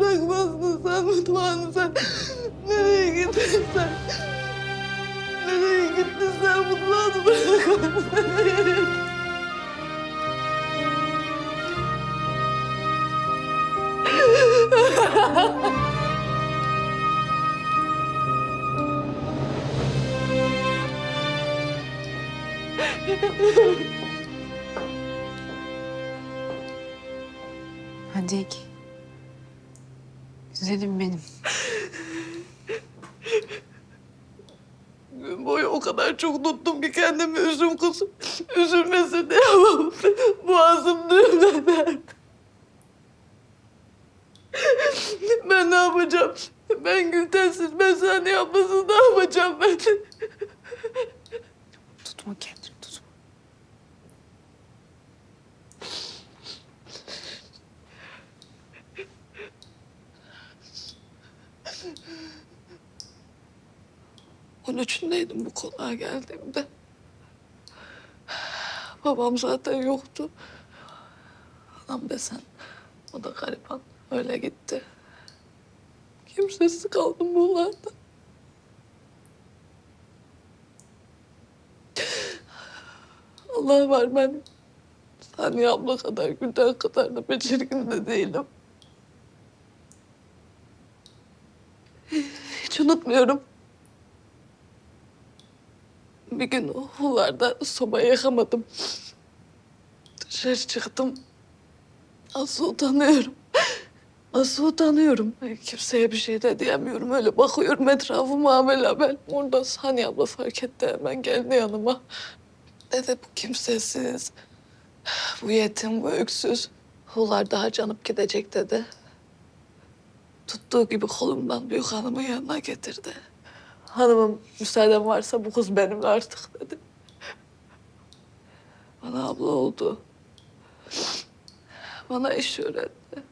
bırakmazdın. Sen mutfağını sen... Nereye gittin sen? Nereye gittin sen mutfağını bırakmadın? Hadi. Güzelim benim. Gün boyu o kadar çok tuttum ki kendimi üzüm kızım. Üzülmesin diye ama boğazım düğümledi. Ben ne yapacağım? Ben Gültensiz, ben Saniye ablasız ne yapacağım ben? Tutma kendini tutma. On üçündeydim bu konağa geldiğimde. Babam zaten yoktu. Anam desen, o da gariban. Öyle gitti. Kimsesiz kaldım bunlarda. Allah var ben Saniye abla kadar, Gülden kadar da becerikli de değilim. Hiç unutmuyorum. Bir gün okullarda soba yakamadım. Dışarı çıktım. Nasıl utanıyorum. Nasıl utanıyorum. Kimseye bir şey de diyemiyorum. Öyle bakıyorum etrafıma amel ben. Orada Saniye abla fark etti hemen geldi yanıma. Dedi bu kimsesiz. Bu yetim, bu öksüz. Hularda harcanıp gidecek dedi. Tuttuğu gibi kolumdan büyük hanımın yanına getirdi. Hanımım müsaaden varsa bu kız benimle artık dedi. Bana abla oldu. Bana iş öğretti.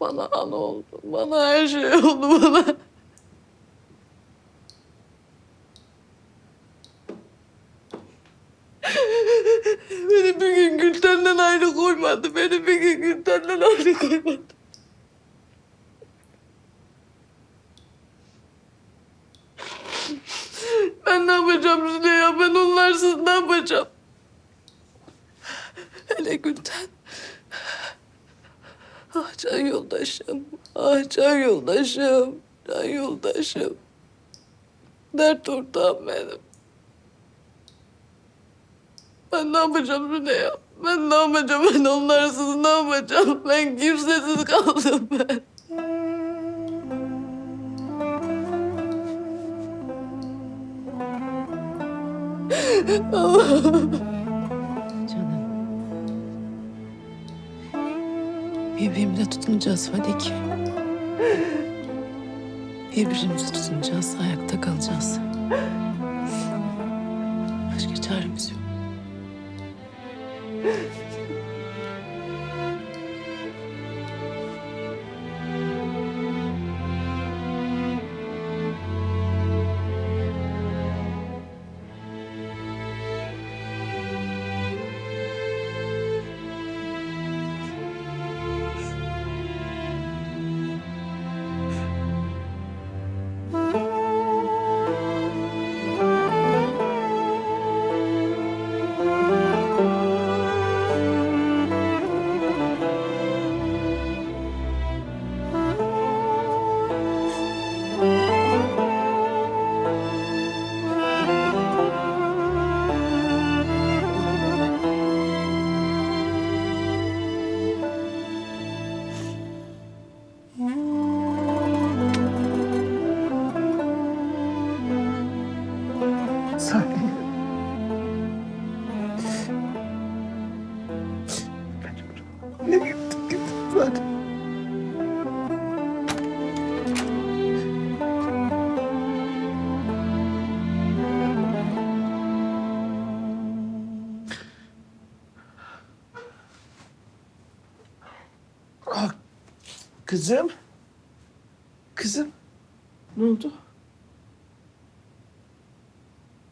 Bana ana oldu. Bana her şey oldu bana. Beni bir gün Gülten'den ayrı koymadı. Beni bir gün Gülten'den ayrı koymadı. Ben ne yapacağım Züleyha? Ben onlarsız ne yapacağım? Hele Gülten. Ah can yoldaşım. Ah can yoldaşım. Can yoldaşım. Dert ortağım benim. Ben ne yapacağım Züleyha? Ben ne yapacağım? Ben onlarsız ne yapacağım? Ben kimsesiz kaldım ben. Canım. Birbirimize tutunacağız Fadik. Birbirimize tutunacağız, ayakta kalacağız. Ne gittin gittin zaten. Ah, Kızım. Kızım. Ne oldu?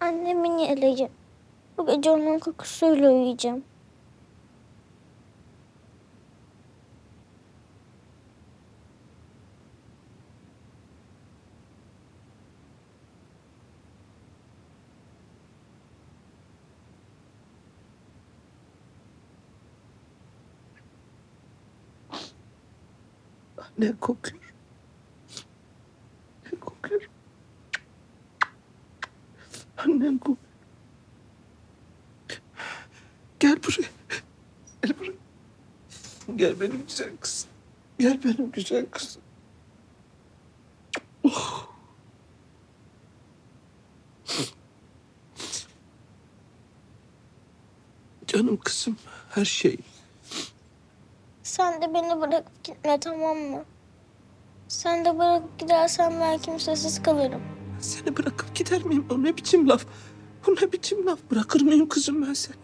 Annemin ilacı. Bu gece onun kokusuyla uyuyacağım. Ne kokuyor? Ne kokuyor? Annen kokuyor. Gel buraya. Gel buraya. Gel benim güzel kızım. Gel benim güzel kızım. Oh. Canım kızım, her şey. Sen de beni bırakıp gitme tamam mı? Sen de bırakıp gidersen ben kimsesiz kalırım. Seni bırakıp gider miyim? O ne biçim laf? Bu ne biçim laf? Bırakır mıyım kızım ben seni?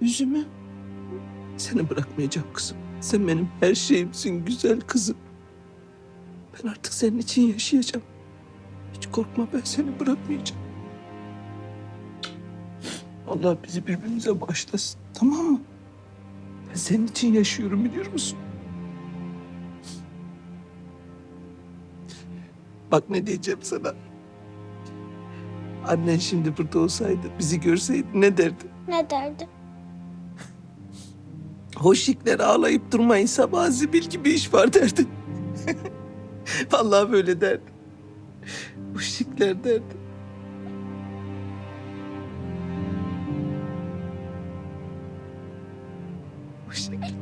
Yüzümü. Seni bırakmayacağım kızım. Sen benim her şeyimsin güzel kızım. Ben artık senin için yaşayacağım. Hiç korkma ben seni bırakmayacağım. Allah bizi birbirimize bağışlasın. Tamam mı? Ben senin için yaşıyorum biliyor musun? Bak ne diyeceğim sana. Annen şimdi burada olsaydı, bizi görseydi ne derdi? Ne derdi? Hoşikler ağlayıp durmayın sabah zibil gibi iş var derdi. Vallahi böyle derdi. Hoşikler derdi. Hoşik.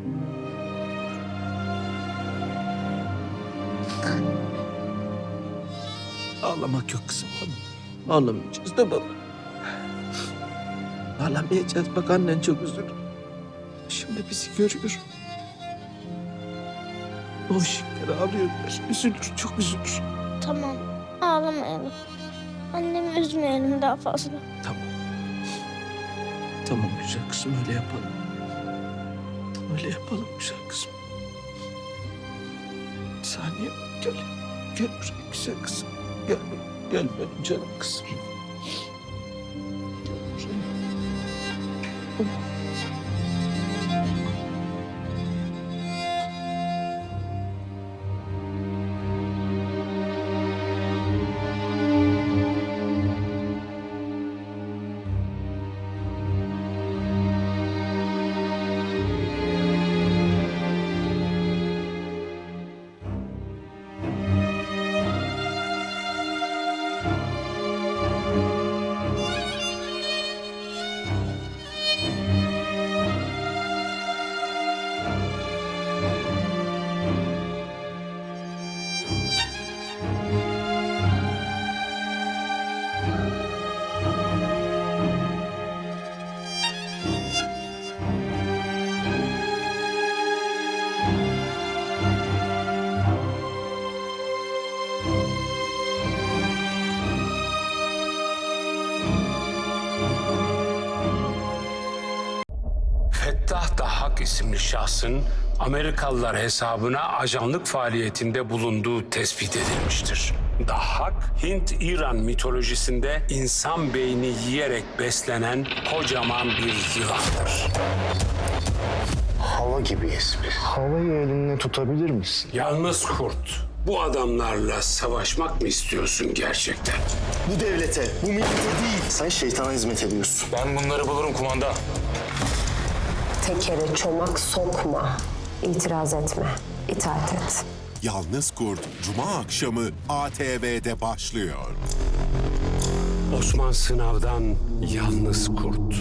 Ağlamak yok kızım tamam. Ağlamayacağız da baba. Ağlamayacağız bak annen çok üzülür. Şimdi bizi görüyor. O ışıkları ağlıyorlar. Üzülür, çok üzülür. Tamam ağlamayalım. Annemi üzmeyelim daha fazla. Tamam. Tamam güzel kızım öyle yapalım. Öyle yapalım güzel kızım. Saniye gel. Gel buraya güzel kızım. Gel. Gel benim canım kızım. Gel buraya. Fettah isimli şahsın Amerikalılar hesabına ajanlık faaliyetinde bulunduğu tespit edilmiştir. Dahak, Hint-İran mitolojisinde insan beyni yiyerek beslenen kocaman bir yılandır. Hava gibi ismi. Havayı elinde tutabilir misin? Yalnız kurt, bu adamlarla savaşmak mı istiyorsun gerçekten? Bu devlete, bu millete değil. Sen şeytana hizmet ediyorsun. Ben bunları bulurum kumanda. Tekere çomak sokma. İtiraz etme. itaat et. Yalnız Kurt Cuma akşamı ATV'de başlıyor. Osman Sınav'dan Yalnız Kurt.